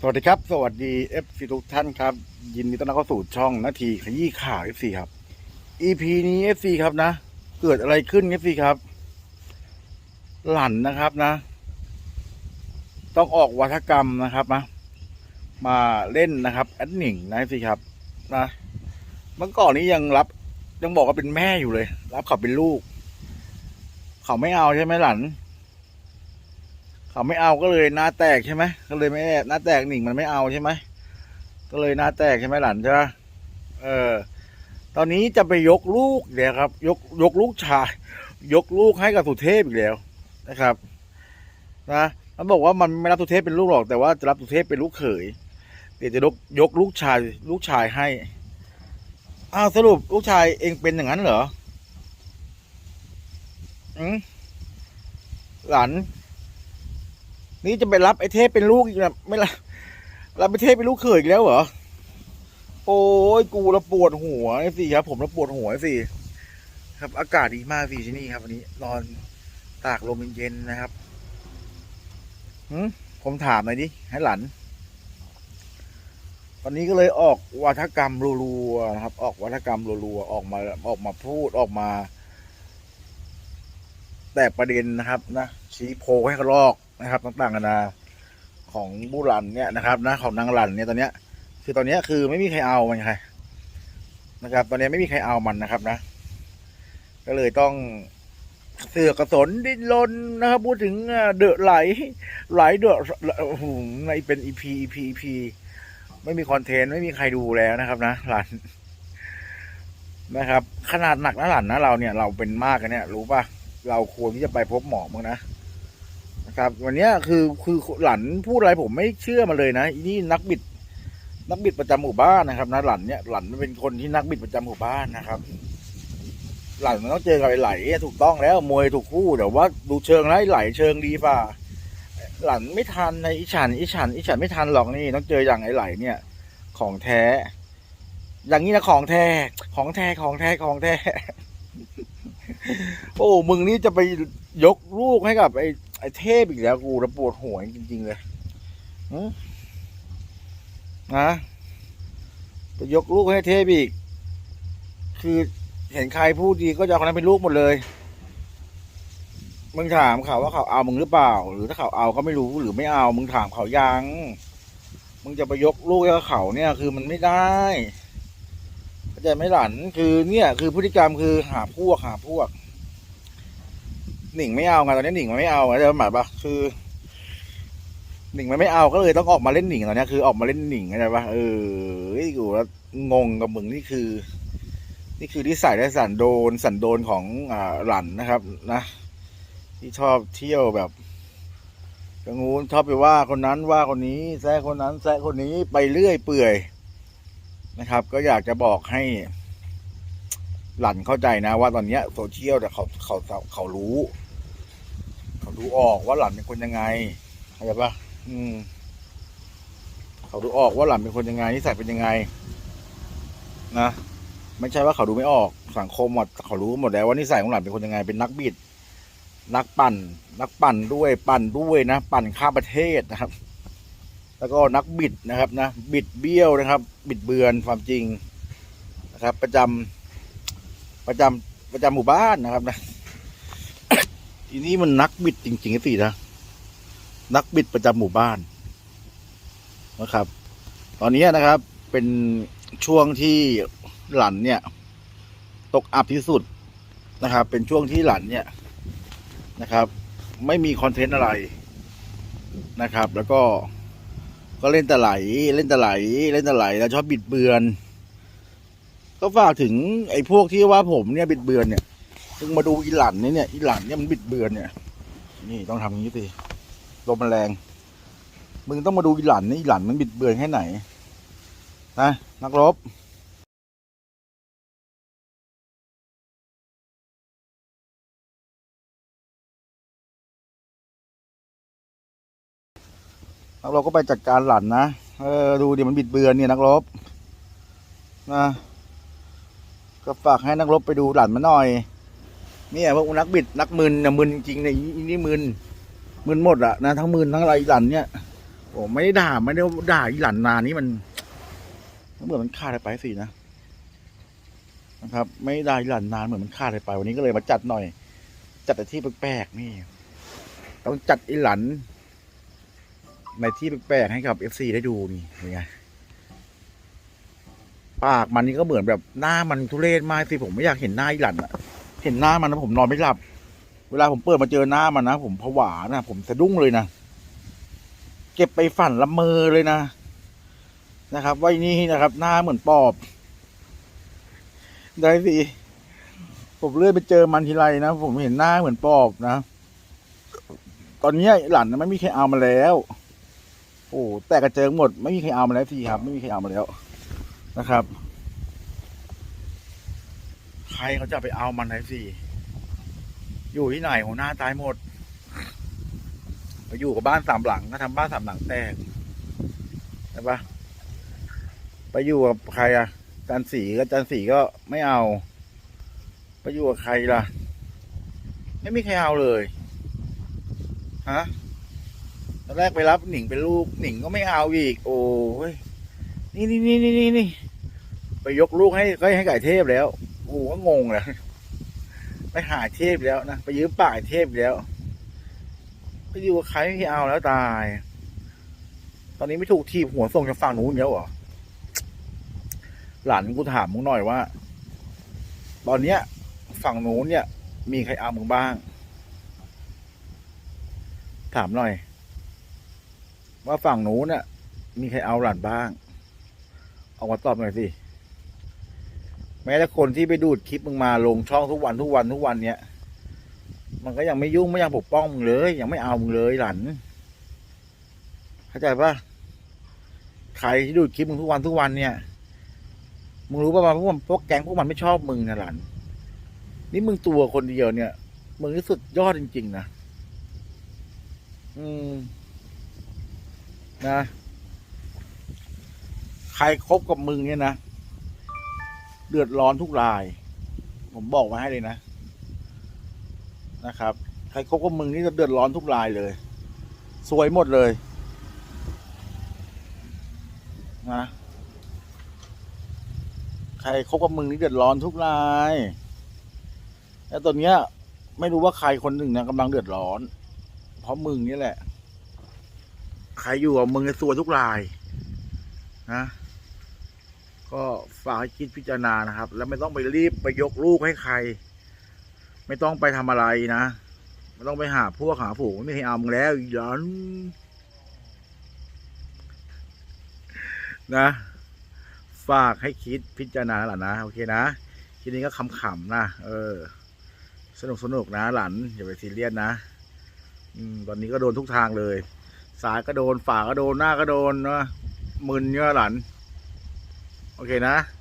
สวัสดีครับ สวัสดี FC ทุกท่านครับ ยินดีต้อนรับเข้าสู่ช่องนาทีขยี้ข่าว FC ครับ EP นี้ FC ครับนะ เกิดอะไรขึ้น FC ครับ หลั่นนะครับนะ ต้องออกวัฒกรรมนะครับนะมาเล่นนะครับแอดหนิงนะ FC ครับนะเมื่อก่อนนี้ยังรับยังบอกว่าเป็นแม่อยู่เลย รับเขาเป็นลูก เขาไม่เอาใช่ไหมหลัน เขาไม่เอาก็เลยหน้าแตกใช่ไหมก็เลยไม่หน้าแตกหนิงมันไม่เอาใช่ไหมก็เลยหน้าแตกใช่ไหมหลานใช่ไหมเออ ตอนนี้จะไปยกลูกเดี๋ยวครับ ยกยกลูกชาย ยกลูกให้กับสุเทพอีกแล้วนะครับ นะมันบอกว่ามันไม่รับสุเทพเป็นลูกหรอกแต่ว่าจะรับสุเทพเป็นลูกเขยเดี๋ยวจะยกยกลูกชาย ลูกชายให้อ้าวสรุปลูกชายเองเป็นอย่างนั้นเหรออืมหลาน นี่จะไปรับไอ้เทพเป็นลูกอีกนะไม่รับรับไอ้เทพเป็นลูกเขยอีกแล้วเหรอ โอ้ยกูระปวดหัวไอ้สิครับ ผมระปวดหัวไอ้สิครับ อากาศดีมากสิที่นี่ครับ วันนี้นอนตากลมเย็นๆนะครับหืมผมถามหน่อยดิให้หลันวันนี้ก็เลยออกวัฒกรรมรัวๆนะครับ ออกวัฒกรรมรัวๆออกมาออกมาพูดออกมา แตกประเด็นนะครับ นะชี้โพให้กระลอก นะครับต่างๆนานาของบุรันเนี่ยนะครับนะของนางหลันเนี่ยตอนเนี้ยคือตอนเนี้ยคือไม่มีใครเอามันใครนะครับ ตอนนี้ไม่มีใครเอามันนะครับนะ ก็เลยต้องเสือกระสนดิ้นรนนะครับพูดถึงเอ่อดอะไหลไหลเดอะโอ้โหในเป็นอีพีอีพีอีพีไม่มีคอนเทนต์ไม่มีใครดูแล้วนะครับนะหลันนะครับ ขนาดหนักนะหลันนะเราเนี่ย เราเป็นมากกันเนี่ย รู้ป่ะ เราควรที่จะไปพบหมอมั้งนะ ครับ วันเนี้ยคือคือหลันพูดอะไรผมไม่เชื่อมาเลยนะอีนี่นักบิด นักบิดประจำหมู่บ้านนะครับนะหลันเนี่ยหลันเป็นคนที่นักบิดประจำหมู่บ้านนะครับ หลันมันต้องเจอกับไอ้ไหลถูกต้องแล้วมวยถูกคู่แต่ว่าดูเชิงแล้วไอ้ไหลเชิงดีป่ะหลันไม่ทันในอิฉันอิฉันอิฉันไม่ทันหรอกนี่ต้องเจออย่างไอ้ไหลเนี่ย ของแท้ อย่างนี้นะของแท้ของแท้ของแท้ของแท้โอ้ มึงนี่จะไปยกลูกให้กับไอ้ ไอ้เทพอีกแล้วกูระปวดหัวจริง ๆ เลยนะไปยกลูกให้เทพอีก คือเห็นใครพูดดีก็จะเอาคนนั้นเป็นลูกหมดเลย มึงถามเขาว่าเขาเอามึงหรือเปล่า หรือถ้าเขาเอาก็ไม่รู้หรือไม่เอา มึงถามเขายัง มึงจะไปยกลูกให้เขาเนี่ย คือมันไม่ได้เข้าใจไหมหลานคือเนี่ย คือพฤติกรรมคือหาพวกหาพวก หนิงไม่เอาไงตอนนี้หนิงมันไม่เอาไงจะหมายปะคือ หนิงมันไม่เอาก็เลยต้องออกมาเล่นหนิงตอนนี้คือออกมาเล่นหนิงเข้าใจปะเออเฮ้ยกูแล้วงงกับมึงนี่คือ นี่คือที่ใส่และสันโดนสันโดนของอ่าหลันนะครับ นะที่ชอบเที่ยวแบบกงูชอบไปว่าคนนั้นว่าคนนี้แซะคนนั้นแซะคนนี้ไปเรื่อยเปื่อยนะครับ ก็อยากจะบอกให้ หลันเข้าใจนะ ว่าตอนนี้โซเชียลเขาเขาเขารู้ ดูออกว่าหลันเป็นคนยังไงเข้าใจปะอืม เขาดูออกว่าหลันเป็นคนยังไงนิสัยเป็นยังไง นะไม่ใช่ว่าเขาดูไม่ออกสังคมหมดเขารู้หมดแล้วว่านิสัยของหลันเป็นคนยังไงเป็นนักบิด นักปั่น นักปั่นด้วยปั่นด้วยนะปั่นข้ามประเทศนะครับ แล้วก็นักบิดนะครับนะบิดเบี้ยวนะครับ บิดเบือนความจริงนะครับ ประจำประจำประจำหมู่บ้านนะครับนะ ทีนี้มันนักบิดจริงๆสินะ นักบิดประจำหมู่บ้านนะครับ ตอนนี้นะครับเป็นช่วงที่หลันเนี่ย ตกอับที่สุดนะครับ เป็นช่วงที่หลันเนี่ยนะครับ ไม่มีคอนเทนต์อะไรนะครับ แล้วก็ก็เล่นแต่ไหล เล่นแต่ไหล เล่นแต่ไหล แล้วชอบบิดเบือน ก็ฝากถึงไอ้พวกที่ว่าผมเนี่ยบิดเบือนเนี่ย มึงมาดูอีหลันนี่เนี่ยอีหลันเนี่ยมันบิดเบือนเนี่ย นี่ต้องทำอย่างนี้สิลมมันแรง มึงต้องมาดูอีหลันนี่อีหลันมันบิดเบือนแค่ไหนนะนักรบนักรบก็ไปจัดการหลันนะเออดูดิมันบิดเบือนเนี่ยนักรบนะก็ฝากให้นักรบไปดูหลันมาหน่อย เนี่ยพวกนักบิดนักมึนนี่ยมึนจริงๆเนี่ยนี่มึนมึนหมดอะนะทั้งมึนทั้งอะไรหลันเนี่ยผมไม่ได้ด่าไม่ได้ด่าอีหลันนานนี้มันเหมือนมันขาดอะไรไปสินะนะครับ ไม่ได้หลันนานเหมือนมันขาดอะไรไป วันนี้ก็เลยมาจัดหน่อย จัดแต่ที่แปลกๆนี่ ต้องจัดอีหลันในที่แปลกๆให้กับเอฟซีได้ดูนี่เป็นไงปากมันนี่ก็เหมือนแบบหน้ามันทุเรศมากสิผมไม่อยากเห็นหน้าอีหลันอะ เห็นหน้ามันนะผมนอนไม่หลับ เวลาผมเปิดมาเจอหน้ามันนะผมผวานะผมสะดุ้งเลยนะเก็บไปฝันละเมอเลยนะนะครับไว้นี่นะครับ หน้าเหมือนปอบ ได้สิผมเลื่อยไปเจอมันทีไรนะผมเห็นหน้าเหมือนปอบนะ ตอนนี้หลานไม่มีใครเอามาแล้ว โอ้แต่กระเจิงหมด ไม่มีใครเอามาแล้วสิครับ ไม่มีใครเอามาแล้วนะครับ ใครเขาจะไปเอามันไหนสิอยู่ที่ไหนหัวหน้าตายหมดไปอยู่กับบ้านสามหลังก็ทำบ้านสามหลังแตกใช่ปะไปอยู่กับใครอะจันสีก็จันสีก็ไม่เอา ไปอยู่กับใครล่ะ ไม่มีใครเอาเลยฮะตอนแรกไปรับหนิงเป็นลูกหนิงก็ไม่เอาอีก โอ้ยนี่นี่นี่นี่นี่นี่ไปยกลูกให้ก็ให้ไก่เทพแล้ว โอ้ก็งงเลยไปหาเทพแล้วนะไปยืมป่ากไอ้เทพแล้วไปอยู่กับใครไม่เอาแล้วตาย ตอนนี้ไม่ถูกทีบหัวส่งจากฝั่งนู้นแล้วเหรอหลานกูถามมึงหน่อยว่า ตอนเนี้ย ฝั่งนู้นเนี่ย มีใครเอามึงบ้าง ถามหน่อย ว่าฝั่งนู้นน่ะ มีใครเอาหลานบ้าง เอามาตอบหน่อยสิ แม้แต่คนที่ไปดูดคลิปมึงมาลงช่องทุกวันทุกวันทุกวันเนี่ยมันก็ยังไม่ยุ่งไม่ยังปกป้องมึงเลย ยังไม่เอามึงเลยหลานเข้าใจปะใครที่ดูดคลิปมึงทุกวันทุกวันเนี่ยมึงรู้ป่ะว่าพวกมันพวกแก๊งพวกมันไม่ชอบมึงนะหลานนี่มึงตัวคนเดียวเนี่ย มึงนี่สุดยอดจริง ๆ นะ อืม นะ ใครคบกับมึงเนี่ยนะ เดือดร้อนทุกราย ผมบอกมาให้เลยนะนะครับ ใครคบกับมึงนี่จะเดือดร้อนทุกรายเลย สวยหมดเลยนะใครคบกับมึงนี่เดือดร้อนทุกรายแล้วตอนเนี้ย ไม่รู้ว่าใครคนหนึ่งนะกำลังเดือดร้อน เพราะมึงนี่แหละ ใครอยู่กับมึงจะซวยทุกราย นะ ก็ฝากให้คิดพิจารณานะครับ แล้วไม่ต้องไปรีบไปยกลูกให้ใคร ไม่ต้องไปทำอะไรนะ ไม่ต้องไปหาพวกหาฝูงไม่ให้เอามึงแล้วอีหลันนะ ฝากให้คิดพิจารณาหล่ะนะโอเคนะทีนี้ก็ขำๆนะเออ สนุกสนุกนะหลันอย่าไปซีเรียสนะอืมตอนนี้ก็โดนทุกทางเลย สายก็โดนฝาก็โดนหน้าก็โดนนะมึนเยอะหลัน โอเคนะ